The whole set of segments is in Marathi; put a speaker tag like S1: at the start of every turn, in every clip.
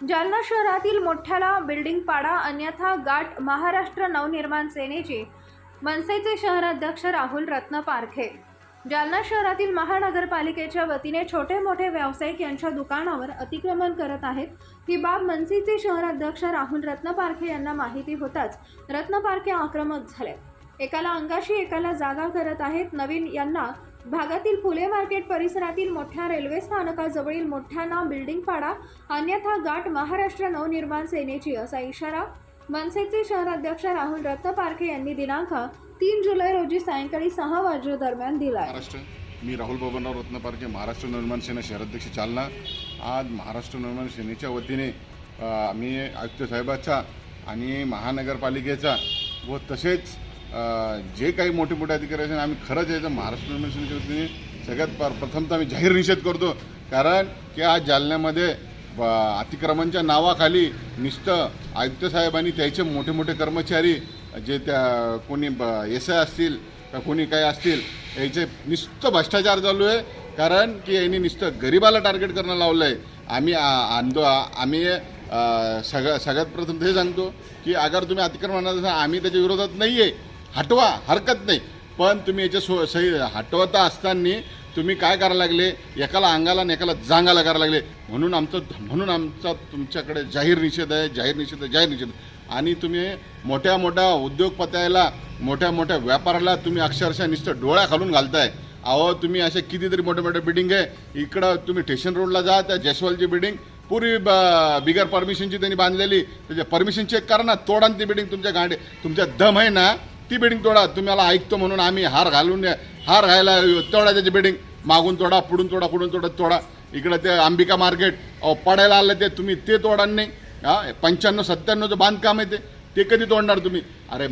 S1: जालना शहरातील मोठ्याला बिल्डिंग पाडा अन्यथा गाठ महाराष्ट्र नवनिर्माण सेनेचे मनसेचे शहराध्यक्ष राहुल रत्न पारखे जालना शहरातील महानगरपालिकेच्या वतीने छोटे मोठे व्यावसायिक यांच्या दुकानावर अतिक्रमण करत आहेत. ही बाब मनसेचे शहराध्यक्ष राहुल रत्न पारखे यांना माहिती होताच रत्न पारखे आक्रमक झाले. एकाला अंगाशी एकाला जागा करत आहेत. नवीन यांना भागातील फुले मार्केट परिसरातील मोठ्या रेल्वे स्थानकाजवळील मोठ्यांना बिल्डिंग पाडा अन्यथा गाठ महाराष्ट्र नवनिर्माण सेनेची असा इशारा. मनसेचे शहराध्यक्ष राहुल रत्न पारखे यांनी दिनांक तीन जुलै रोजी सायंकाळी सहा वाजेदरम्यान दिला
S2: महाराष्ट्र मी राहुल बबनराव रत्नपारखे महाराष्ट्र नवनिर्माण सेना शहराध्यक्ष चालना. आज महाराष्ट्र निर्माण सेनेच्या वतीने आम्ही मी आयुक्त साहेबाचा आणि महानगरपालिकेचा व तसेच जे काही मोठे मोठे अधिकारी असेल आम्ही खरंच याचा महाराष्ट्र निर्माण वतीने सगळ्यात प- प्रथमतः आम्ही जाहीर निषेध करतो. कारण की आज जालन्यामध्ये ब- अतिक्रमणच्या नावाखाली नुसतं आयुक्त साहेबांनी आणि त्याचे मोठे मोठे कर्मचारी जे त्या कोणी एस आय असतील का कोणी काय असतील याचे नुसतं भ्रष्टाचार चालू आहे. कारण की यांनी नुसतं गरिबाला टार्गेट करणं लावलं आहे आम्ही आंदो आम्ही अ, सगळ्या सगळ्यात प्रथम ते सांगतो की अगर तुम्ही अतिक्रमण आम्ही त्याच्या विरोधात नाही आहे हटवा हरकत नाही. पण तुम्ही याच्या सो सही हटवता असताना तुम्ही काय करायला लागले? एकाला अंगाला आणि एकाला जांगाला करायला लागले. म्हणून आमचं म्हणून आमचा तुमच्याकडे जाहीर निषेध आहे जाहीर निषेध आहे जाहीर निषेध आहे. आणि तुम्ही मोठ्या मोठ्या उद्योगपत्याला मोठ्या मोठ्या व्यापाराला तुम्ही अक्षरशः नुसतं डोळ्या खालून घालताय. अहो तुम्ही असे कितीतरी मोठे मोठे बिल्डिंग आहे. इकडं तुम्ही स्टेशन रोडला जा त्या जयस्वालची बिल्डिंग पुरी ब- बिगर परमिशनची त्यांनी बांधलेली. त्याच्या परमिशन चेक करा ना तोडान ती बिल्डिंग तुमच्या गांडे तुमच्या दम आहे ना ती बिल्डिंग तोडा. तुम्हाला ऐकतो म्हणून आम्ही हार घालून हार घायला तोडा त्याची बिल्डिंग मागून तोडा पुढून तोडा पुढून तोडा तोडा. इकडं ते अंबिका मार्केट. अहो पडायला आलं ते तुम्ही ते तोडा नाही. हा पंच्याण्णव सत्त्याण्णवचं बांधकाम आहे ते. ते कधी तोडणार तुम्ही? अरे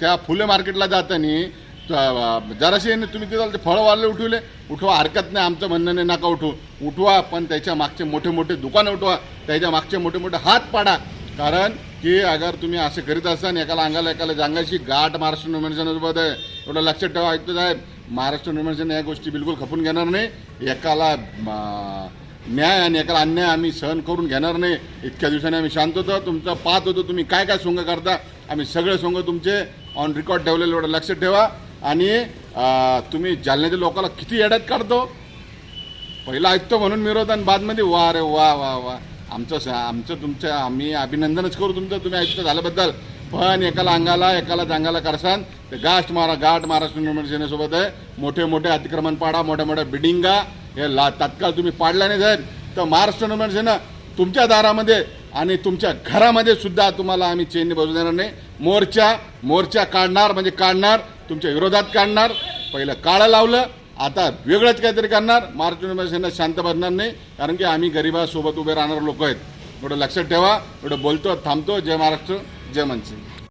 S2: त्या फुले मार्केटला जाताना जराशी यांनी तुम्ही तिथं ते फळवाले उठवले. उठवा हरकत नाही आमचं म्हणणं नाही नका उठवू. उठवा पण त्याच्या मागचे मोठे मोठे दुकानं उठवा. त्याच्या मागचे मोठे मोठे हात पाडा. कारण की अगर तुम्ही असं करीत असाल एकाला अंगाला एकाला जांगाशी गाठ महाराष्ट्र निर्माणसोबत आहे एवढं लक्षात ठेवा ऐकतो साहेब. महाराष्ट्र निर्माण या गोष्टी बिलकुल खपून घेणार नाही. एकाला न्याय आणि एकाला अन्याय आम्ही सहन करून घेणार नाही. इतक्या दिवसांनी आम्ही शांत होतो. तुमचं पाहत होतो तुम्ही काय काय सोंग करता आम्ही सगळे सोंग तुमचे ऑन रेकॉर्ड ठेवलेले एवढं लक्षात ठेवा. आणि तुम्ही जालन्याच्या लोकांना किती येड्यात काढतो? पहिला ऐकतो म्हणून मिरवत आणि बादमध्ये वा रे वा वा वा. आमचं स- आमचं तुमचं आम्ही अभिनंदनच करू तुमचं. तुम्ही आयुक्त झाल्याबद्दल. पण एकाला अंगाला एकाला जांगाला करसान. ते गाठ मारा गाठ महाराष्ट्र निर्माण सेनेसोबत आहे. मोठे मोठे अतिक्रमण पाडा मोठ्या मोठ्या बिल्डिंगा हे ला तात्काळ तुम्ही पाडल्या नाही साहेब तर महाराष्ट्र निर्माण सेना तुमच्या दारामध्ये आणि तुमच्या घरामध्ये सुद्धा तुम्हाला आम्ही चेन बसू देणार नाही. मोर्चा मोर्चा काढणार म्हणजे काढणार तुमच्या विरोधात काढणार. पहिलं काळं लावलं आता वेगळंच काहीतरी करणार. महाराष्ट्र निर्माण शांत बसणार नाही. कारण की आम्ही गरिबासोबत उभे राहणारे लोक आहेत. एवढं लक्षात ठेवा. एवढं बोलतो थांबतो. जय महाराष्ट्र जय मनसिंग